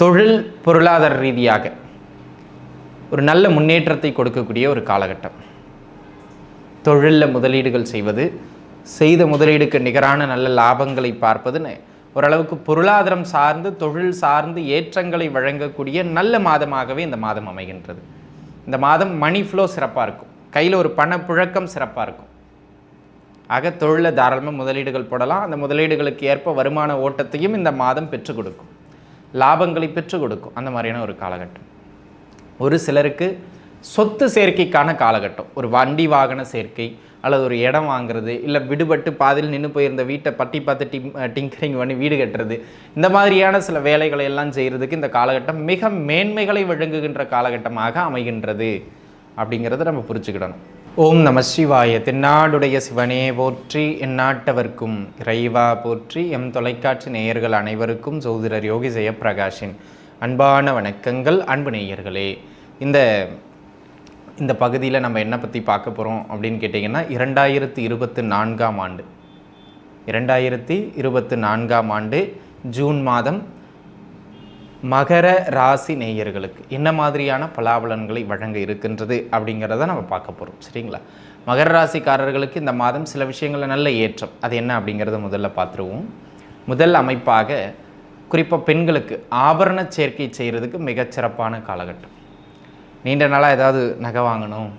தொழில் பொருளாதார ரீதியாக ஒரு நல்ல முன்னேற்றத்தை கொடுக்கக்கூடிய ஒரு காலகட்டம். தொழிலில் முதலீடுகள் செய்வது செய்த முதலீடுக்கு நிகரான நல்ல லாபங்களை பார்ப்பதுன்னு ஓரளவுக்கு பொருளாதாரம் சார்ந்து தொழில் சார்ந்து ஏற்றங்களை வழங்கக்கூடிய நல்ல மாதமாகவே இந்த மாதம் அமைகின்றது. இந்த மாதம் மணி ஃப்ளோ சிறப்பாக இருக்கும். கையில் ஒரு பணப்புழக்கம் சிறப்பாக இருக்கும். ஆக தொழிலில் தாராளமாக முதலீடுகள் போடலாம். அந்த முதலீடுகளுக்கு ஏற்ப வருமான ஓட்டத்தையும் இந்த மாதம் பெற்றுக் கொடுக்கும். லாபங்களை பெற்றுக் கொடுக்கும். அந்த மாதிரியான ஒரு காலகட்டம். ஒரு சிலருக்கு சொத்து சேர்க்கைக்கான காலகட்டம். ஒரு வண்டி வாகன சேர்க்கை அல்லது ஒரு இடம் வாங்குறது இல்லை விடுபட்டு பாதியில் நின்று போயிருந்த வீட்டை பட்டி பார்த்து டிம் டிங்கரிங் பண்ணி வீடு கட்டுறது இந்த மாதிரியான சில வேலைகளை எல்லாம் செய்கிறதுக்கு இந்த காலகட்டம் மிக மேன்மைகளை வழங்குகின்ற காலகட்டமாக அமைகின்றது. அப்படிங்கிறத நம்ம புரிச்சுக்கிடணும் ஓம் நம சிவாய. தென்னாடுடைய சிவனே போற்றி எந்நாட்டவர்க்கும் இறைவா போற்றி எம் தொலைக்காட்சி நேயர்கள் அனைவருக்கும் சௌதரர் யோகி ஜெயப்பிரகாஷின் அன்பான வணக்கங்கள். அன்பு நேயர்களே இந்த இந்த பகுதியில் நம்ம என்ன பற்றி பார்க்க போகிறோம் அப்படின்னு கேட்டிங்கன்னா இரண்டாயிரத்தி இருபத்து நான்காம் ஆண்டு. இரண்டாயிரத்தி இருபத்து நான்காம் ஆண்டு ஜூன் மாதம் மகர ராசி நேயர்களுக்கு என்ன மாதிரியான பலாபலன்களை வழங்க இருக்கின்றது அப்படிங்கிறத நம்ம பார்க்க போகிறோம் சரிங்களா? மகர ராசிக்காரர்களுக்கு இந்த மாதம் சில விஷயங்களில் நல்ல ஏற்றம். அது என்ன அப்படிங்கிறத முதல்ல பார்த்துருவோம். முதல் அமைப்பாக குறிப்பாக பெண்களுக்கு ஆபரண சேர்க்கை செய்கிறதுக்கு மிகச்சிறப்பான காலகட்டம். நீண்ட நாளாக ஏதாவது நகை வாங்கணும்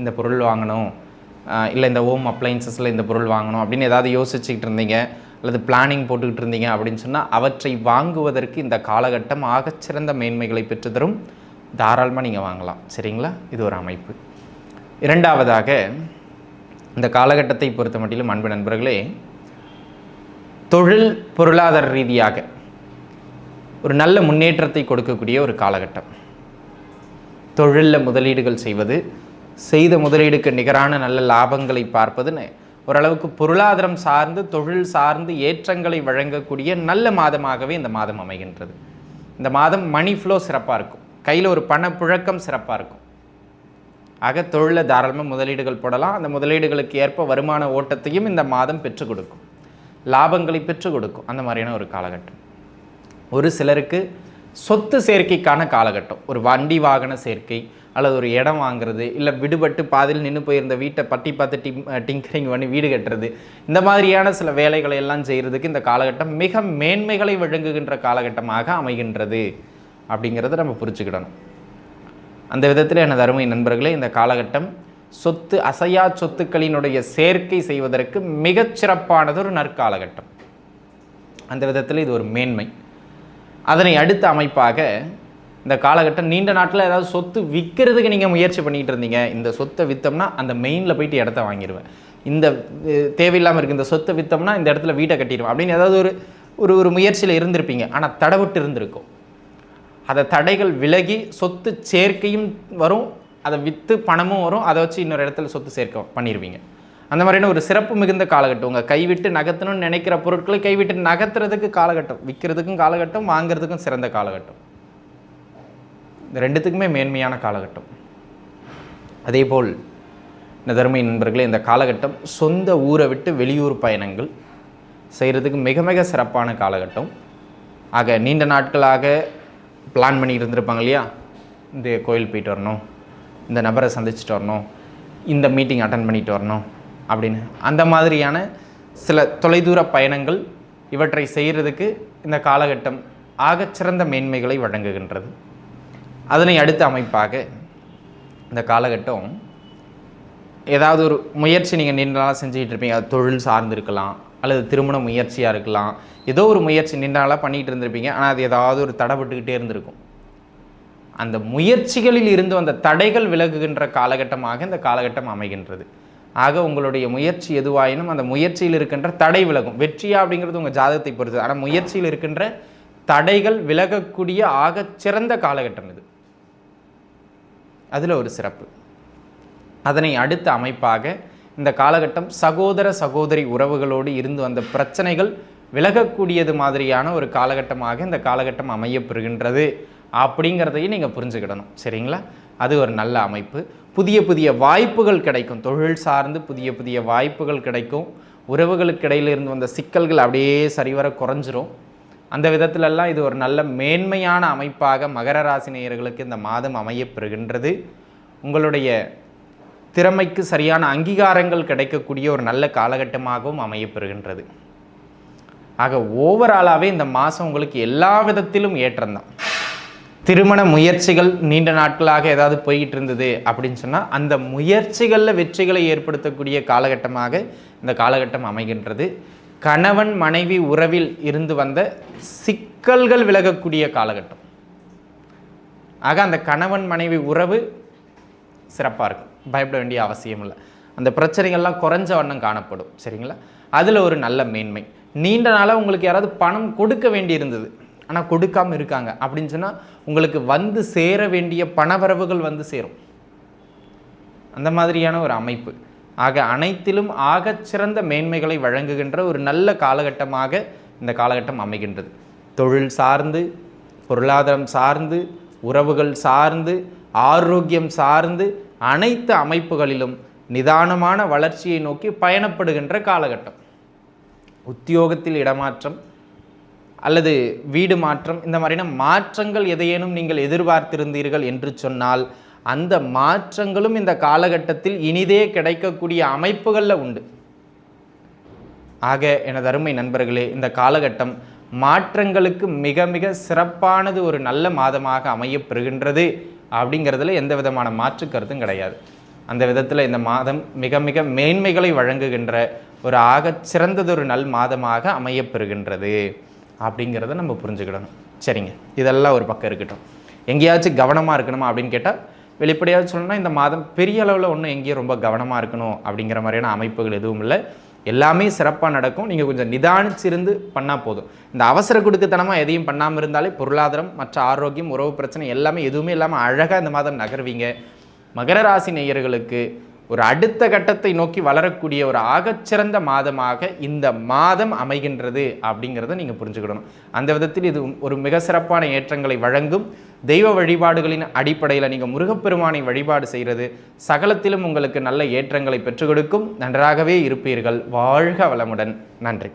இந்த பொருள் வாங்கணும் இல்லை இந்த ஹோம் அப்ளைன்சஸில் இந்த பொருள் வாங்கணும் அப்படின்னு ஏதாவது யோசிச்சுக்கிட்டு இருந்தீங்க. அல்லது பிளானிங் போட்டுக்கிட்டு இருந்தீங்க அப்படின்னு சொன்னால் அவற்றை வாங்குவதற்கு இந்த காலகட்டம் ஆகச்சிறந்த மேன்மைகளை பெற்றுத்தரும். தாராளமாக நீங்கள் வாங்கலாம். சரிங்களா? இது ஒரு அமைப்பு. இரண்டாவதாக இந்த காலகட்டத்தை பொறுத்த மட்டிலும் அன்பு நண்பர்களே தொழில் பொருளாதார ரீதியாக ஒரு நல்ல முன்னேற்றத்தை கொடுக்கக்கூடிய ஒரு காலகட்டம். தொழிலில் முதலீடுகள் செய்வது செய்த முதலீடுக்கு நிகரான நல்ல லாபங்களை பார்ப்பதுன்னு ஓரளவுக்கு பொருளாதாரம் சார்ந்து தொழில் சார்ந்து ஏற்றங்களை வழங்கக்கூடிய நல்ல மாதமாகவே இந்த மாதம் அமைகின்றது. இந்த மாதம் மணி ஃப்ளோ சிறப்பாக இருக்கும். கையில் ஒரு பணப்புழக்கம் சிறப்பாக இருக்கும். ஆக தொழிலில் தாராளமாக முதலீடுகள் போடலாம். அந்த முதலீடுகளுக்கு ஏற்ப வருமான ஓட்டத்தையும் இந்த மாதம் பெற்றுக் கொடுக்கும். லாபங்களை பெற்றுக் கொடுக்கும். அந்த மாதிரியான ஒரு காலகட்டம். ஒரு சிலருக்கு சொத்து சேர்க்கைக்கான காலகட்டம். ஒரு வண்டி வாகன சேர்க்கை அல்லது ஒரு இடம் வாங்குறது இல்லை விடுபட்டு பாதியில் நின்று போயிருந்த வீட்டை பட்டி பார்த்து டி டிங்கரிங் பண்ணி வீடு கட்டுறது இந்த மாதிரியான சில வேலைகளை எல்லாம் செய்கிறதுக்கு இந்த காலகட்டம் மிக மேன்மைகளை வழங்குகின்ற காலகட்டமாக அமைகின்றது அப்படிங்கிறத நம்ம புரிஞ்சுக்கிடணும். அந்த விதத்தில் எனது அருமை நண்பர்களே இந்த காலகட்டம் சொத்து அசையா சொத்துக்களினுடைய சேர்க்கை செய்வதற்கு மிகச்சிறப்பானது ஒரு நற்காலகட்டம். அந்த விதத்தில் இது ஒரு மேன்மை. அதனை அடுத்த அமைப்பாக இந்த காலகட்டம் நீண்ட நாட்டில் ஏதாவது சொத்து விற்கிறதுக்கு நீங்கள் முயற்சி பண்ணிகிட்டு இருந்தீங்க. இந்த சொத்தை விற்றோம்னா அந்த மெயினில் போயிட்டு இடத்த வாங்கிடுவேன் இந்த தேவையில்லாமல் இருக்குது இந்த சொத்தை விற்றோம்னா இந்த இடத்துல வீட்டை கட்டிடுவேன் அப்படின்னு ஏதாவது ஒரு ஒரு ஒரு முயற்சியில் இருந்திருப்பீங்க. ஆனால் தடவிட்டு இருந்திருக்கும். அதை தடைகள் விலகி சொத்து சேர்க்கையும் வரும். அதை விற்று பணமும் வரும். அதை வச்சு இன்னொரு இடத்துல சொத்து சேர்க்க பண்ணிடுவீங்க அந்த மாதிரியான ஒரு சிறப்பு மிகுந்த காலகட்டம். உங்கள் கைவிட்டு நகர்த்தணும்னு நினைக்கிற பொருட்களை கைவிட்டு நகர்த்துறதுக்கு காலகட்டம். விற்கிறதுக்கும் காலகட்டம் வாங்குறதுக்கும் சிறந்த காலகட்டம். இந்த ரெண்டுத்துக்குமே மேன்மையான காலகட்டம். அதேபோல் இந்த தருமை நண்பர்களே இந்த காலகட்டம் சொந்த ஊரை விட்டு வெளியூர் பயணங்கள் செய்கிறதுக்கு மிக மிக சிறப்பான காலகட்டம். ஆக நீண்ட நாட்களாக பிளான் பண்ணி இருந்திருப்பாங்க இல்லையா? இந்த கோயில் போயிட்டு வரணும். இந்த நபரை சந்திச்சுட்டு வரணும். இந்த மீட்டிங் அட்டன் பண்ணிட்டு வரணும். அப்படின்னு. அந்த மாதிரியான சில தொலைதூர பயணங்கள் இவற்றை செய்கிறதுக்கு இந்த காலகட்டம் ஆகச்சிறந்த மேன்மைகளை வழங்குகின்றது. அதனை அடுத்த அமைப்பாக இந்த காலகட்டம் ஏதாவது ஒரு முயற்சி நீங்கள் நீண்ட நாளாக செஞ்சுக்கிட்டு இருப்பீங்க. அது தொழில் சார்ந்து இருக்கலாம் அல்லது திருமண முயற்சியாக இருக்கலாம். ஏதோ ஒரு முயற்சி நீண்ட நாளாக பண்ணிகிட்டு இருந்திருப்பீங்க. ஆனால் அது ஏதாவது ஒரு தடைப்பட்டுக்கிட்டே இருந்திருக்கும். அந்த முயற்சிகளில் இருந்து வந்த தடைகள் விலகுகின்ற காலகட்டமாக இந்த காலகட்டம் அமைகின்றது. ஆக உங்களுடைய முயற்சி எதுவாயினும் அந்த முயற்சியில் இருக்கின்ற தடை விலகும். வெற்றியா அப்படிங்கிறது உங்கள் ஜாதகத்தை பொறுத்து ஆனால் முயற்சியில் இருக்கின்ற தடைகள் விலகக்கூடிய ஆக சிறந்த காலகட்டம் இது. அதில் ஒரு சிறப்பு. அதனை அடுத்த அமைப்பாக இந்த காலகட்டம் சகோதர சகோதரி உறவுகளோடு இருந்து வந்த பிரச்சனைகள் விலகக்கூடியது மாதிரியான ஒரு காலகட்டமாக இந்த காலகட்டம் அமையப்பெறுகின்றது அப்படிங்கிறதையும் நீங்கள் புரிஞ்சுக்கிடணும். சரிங்களா? அது ஒரு நல்ல அமைப்பு. புதிய புதிய வாய்ப்புகள் கிடைக்கும். தொழில் சார்ந்து புதிய புதிய வாய்ப்புகள் கிடைக்கும். உறவுகளுக்கு இடையிலிருந்து வந்த சிக்கல்கள் அப்படியே சரிவர குறைஞ்சிரும். அந்த விதத்திலெல்லாம் இது ஒரு நல்ல மேன்மையான அமைப்பாக மகர ராசி நேயர்களுக்கு இந்த மாதம் அமையப்பெறுகின்றது. உங்களுடைய திறமைக்கு சரியான அங்கீகாரங்கள் கிடைக்கக்கூடிய ஒரு நல்ல காலகட்டமாகவும் அமையப்பெறுகின்றது. ஆக ஓவராலாகவே இந்த மாதம் உங்களுக்கு எல்லா விதத்திலும் ஏற்றம்தான் திருமண முயற்சிகள் நீண்ட நாட்களாக ஏதாவது போய்கிட்டு இருந்தது அப்படின்னு சொன்னால் அந்த முயற்சிகளில் வெற்றிகளை ஏற்படுத்தக்கூடிய காலகட்டமாக இந்த காலகட்டம் அமைகின்றது. கணவன் மனைவி உறவில் இருந்து வந்த சிக்கல்கள் விலகக்கூடிய காலகட்டம். ஆக அந்த கணவன் மனைவி உறவு சிறப்பாக இருக்கும். பயப்பட வேண்டிய அவசியம் இல்லை. அந்த பிரச்சனைகள்லாம் குறைஞ்ச வண்ணம் காணப்படும். சரிங்களா? அதில் ஒரு நல்ல மேன்மை. நீண்ட நாளாக உங்களுக்கு யாராவது பணம் கொடுக்க வேண்டி இருந்தது ஆனால் கொடுக்காம இருக்காங்க. அப்படின்னு சொன்னால் உங்களுக்கு வந்து சேர வேண்டிய பணவரவுகள் வந்து சேரும். அந்த மாதிரியான ஒரு அமைப்பு. ஆக அனைத்திலும் ஆகச்சிறந்த மேன்மைகளை வழங்குகின்ற ஒரு நல்ல காலகட்டமாக இந்த காலகட்டம் அமைகின்றது. தொழில் சார்ந்து பொருளாதாரம் சார்ந்து உறவுகள் சார்ந்து ஆரோக்கியம் சார்ந்து அனைத்து அமைப்புகளிலும் நிதானமான வளர்ச்சியை நோக்கி பயணப்படுகின்ற காலகட்டம். உத்தியோகத்தில் இடமாற்றம் அல்லது வீடு மாற்றம் இந்த மாதிரியான மாற்றங்கள் எதையேனும் நீங்கள் எதிர்பார்த்திருந்தீர்கள் என்று சொன்னால் அந்த மாற்றங்களும் இந்த காலகட்டத்தில் இனிதே கிடைக்கக்கூடிய அமைப்புகளில் உண்டு. ஆக எனது அருமை நண்பர்களே இந்த காலகட்டம் மாற்றங்களுக்கு மிக மிக சிறப்பானது ஒரு நல்ல மாதமாக அமையப்பெறுகின்றது அப்படிங்கிறதுல எந்த விதமான மாற்று கருத்தும் கிடையாது. அந்த விதத்தில் இந்த மாதம் மிக மிக மேன்மைகளை வழங்குகின்ற ஒரு ஆகச் சிறந்ததொரு நல் மாதமாக அமையப்பெறுகின்றது. அப்படிங்கிறத நம்ம புரிஞ்சுக்கிடணும். சரிங்க. இதெல்லாம் ஒரு பக்கம் இருக்கட்டும். எங்கேயாச்சும் கவனமாக இருக்கணுமா அப்படின்னு கேட்டால் வெளிப்படையாக சொல்லணும்னா இந்த மாதம் பெரிய அளவில் ஒன்றும் எங்கேயும் ரொம்ப கவனமாக இருக்கணும் அப்படிங்கிற மாதிரியான அமைப்புகள் எதுவும் இல்லை. எல்லாமே சிறப்பாக நடக்கும். நீங்கள் கொஞ்சம் நிதானிச்சிருந்து பண்ணால் போதும். இந்த அவசர கொடுக்குத்தனமாக எதையும் பண்ணாமல் இருந்தாலே பொருளாதாரம் மற்ற ஆரோக்கியம் உறவு பிரச்சனை எல்லாமே எதுவுமே இல்லாமல் அழகாக இந்த மாதம் நகர்வீங்க. மகர ராசி நேயர்களுக்கு ஒரு அடுத்த கட்டத்தை நோக்கி வளரக்கூடிய ஒரு ஆகச்சிறந்த மாதமாக இந்த மாதம் அமைகின்றது அப்படிங்கிறத நீங்கள் புரிஞ்சுக்கிடணும். அந்த விதத்தில் இது ஒரு மிக சிறப்பான ஏற்றங்களை வழங்கும். தெய்வ வழிபாடுகளின் அடிப்படையில் நீங்கள் முருகப்பெருமானை வழிபாடு செய்கிறது சகலத்திலும் உங்களுக்கு நல்ல ஏற்றங்களை பெற்றுக் கொடுக்கும். நன்றாகவே இருப்பீர்கள். வாழ்க வளமுடன். நன்றி.